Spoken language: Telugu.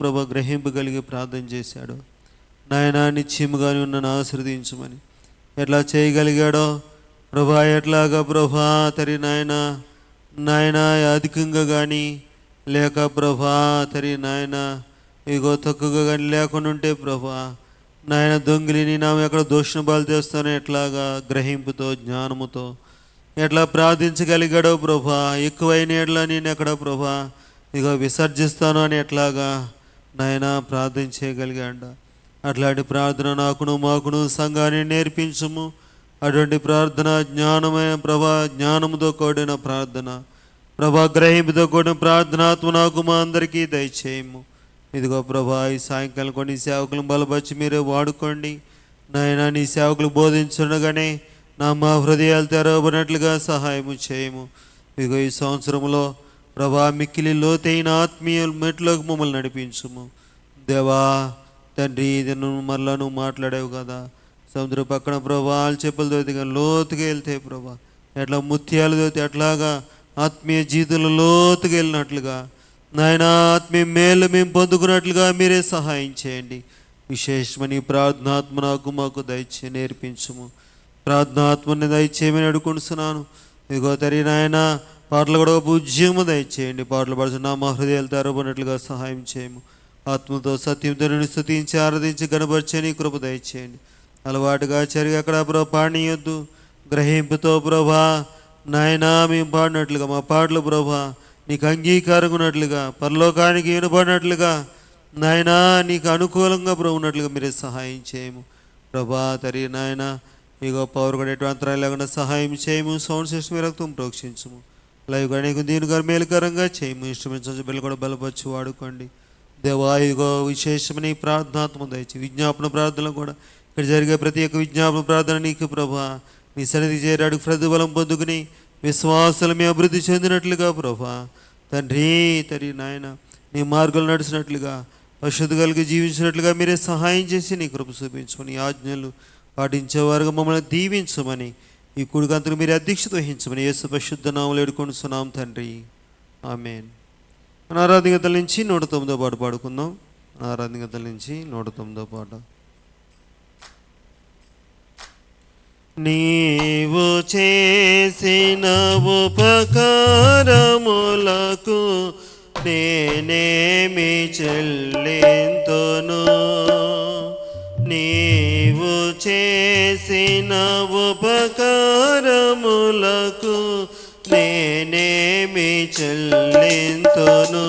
ప్రభా గ్రహింపు కలిగి ప్రార్థన చేశాడు. నాయనా నిశ్చయముగానే నన్ను ఆశ్రదించమని ఎట్లా చేయగలిగాడో? ప్రభా ఎట్లాగా ప్రభా? తరి నాయన నాయన అధికంగా కానీ లేక ప్రభా తరి నాయన ఇగో తక్కువగా కానీ లేకుండా ఉంటే ప్రభా నాయన దొంగిలిని నా ఎక్కడ దోషణ బాలు చేస్తానో ఎట్లాగా గ్రహింపుతో జ్ఞానముతో ఎట్లా ప్రార్థించగలిగాడో ప్రభా ఎక్కువైన ఎట్లా నేను ఎక్కడ ప్రభా ఇగో విసర్జిస్తాను అని ఎట్లాగా నాయన చేయగలిగాడ అట్లాంటి ప్రార్థన నాకును మాకును సంఘాన్ని నేర్పించము. అటువంటి ప్రార్థన జ్ఞానమైన ప్రభా జ్ఞానముతో కూడిన ప్రార్థన. ప్రభా గ్రహింపుతో కూడిన ప్రార్థనాత్మ నాకు మా అందరికీ దయచేయము. ఇదిగో ప్రభా ఈ సాయంకాలం కొన్ని సేవకులను బలపరిచి మీరే వాడుకోండి. నాయన నీ సేవకులు బోధించుండగానే నా మా హృదయాలు తెరవబడినట్లుగా సహాయము చేయము. ఇదిగో ఈ సంవత్సరంలో ప్రభా మిక్కిలి లోతైన ఆత్మీయ మెట్లోకి మమ్మల్ని నడిపించుము. దేవా తండ్రి ఇది నువ్వు మరలా నువ్వు మాట్లాడావు కదా. సముద్ర పక్కన ప్రభా చెప్పుల దోతిగా లోతుగా వెళ్తే ప్రభా ఎట్లా ముత్యాలు దోతి ఎట్లాగా ఆత్మీయ జీవితంలో లోతుగా వెళ్ళినట్లుగా. నాయన ఆత్మీయ మేలు మేము పొందుకున్నట్లుగా మీరే సహాయం చేయండి. విశేషమని ప్రార్థనాత్మ నాకు మాకు దయచే నేర్పించుము. ప్రార్థనాత్మని దయచేయమని అడుగుతున్నాను ఇదిగో తరి నాయన పాటలు కూడా ఉద్యమం దయచేయండి. పాటలు పడుతున్నా మా హృదయాలు తెరవబడినట్లుగా సహాయం చేయము. ఆత్మతో సత్యంతో నిన్ను ఆరాధించి గణపరచని కృప దయచేయండి. అలవాటుగా చెరిగి అక్కడ ప్రభా పాడనీయొద్దు. గ్రహింపుతో ప్రభా నాయనా మేము పాడినట్లుగా మా పాటలు ప్రభా నీకు అంగీకారం ఉన్నట్లుగా పరలోకానికి వినపడినట్లుగా నాయనా నీకు అనుకూలంగా ప్రభు ఉన్నట్లుగా మీరే సహాయం చేయము. ప్రభా తరి నాయన ఇగో పవర్ కూడా ఎటువంటి అంతరాయం లేకుండా సహాయం చేయము. సౌండ్ సిస్టమ్ రక్తం ప్రోక్షించము. లైవ్ నీకు దీనిగా మేలుకరంగా చేయము ఇన్స్ట్రుమెంట్స్ బిల్లు కూడా బలపరిచి వాడుకోండి. దేవా ఇదిగో విశేషమని ప్రార్థనాత్మ దయచి. విజ్ఞాపన ప్రార్థనలు కూడా ఇక్కడ జరిగే ప్రతి ఒక్క విజ్ఞాపన ప్రార్థన నీకు ప్రభా. నీ సన్నిధి చేరాడు ప్రతిఫలం పొందుకుని విశ్వాసాలు మీ అభివృద్ధి చెందినట్లుగా ప్రభా. తండ్రి తరి నాయన నీ మార్గాలు నడిచినట్లుగా పరిశుద్ధి కలిగి జీవించినట్లుగా మీరే సహాయం చేసి నీ కృప చూపించమని ఆజ్ఞలు పాటించేవారుగా మమ్మల్ని దీవించమని ఈ కుడిగంతకు మీరు అధ్యక్షత వహించమని యేసు పరిశుద్ధ నామలు ఎడుకొని సునాం తండ్రి. ఆమెన్. మన ఆరాధనగతల నుంచి నూట తొమ్మిదో పాట పాడుకుందాం. ఆరాధనగతల నుంచి నూట తొమ్మిదో పాట. నీవు చేసిన ఉపకారములకు నేనేమి చెల్లింతును? నీవు చేసిన ఉపకార నేనేమి చెల్లింతును?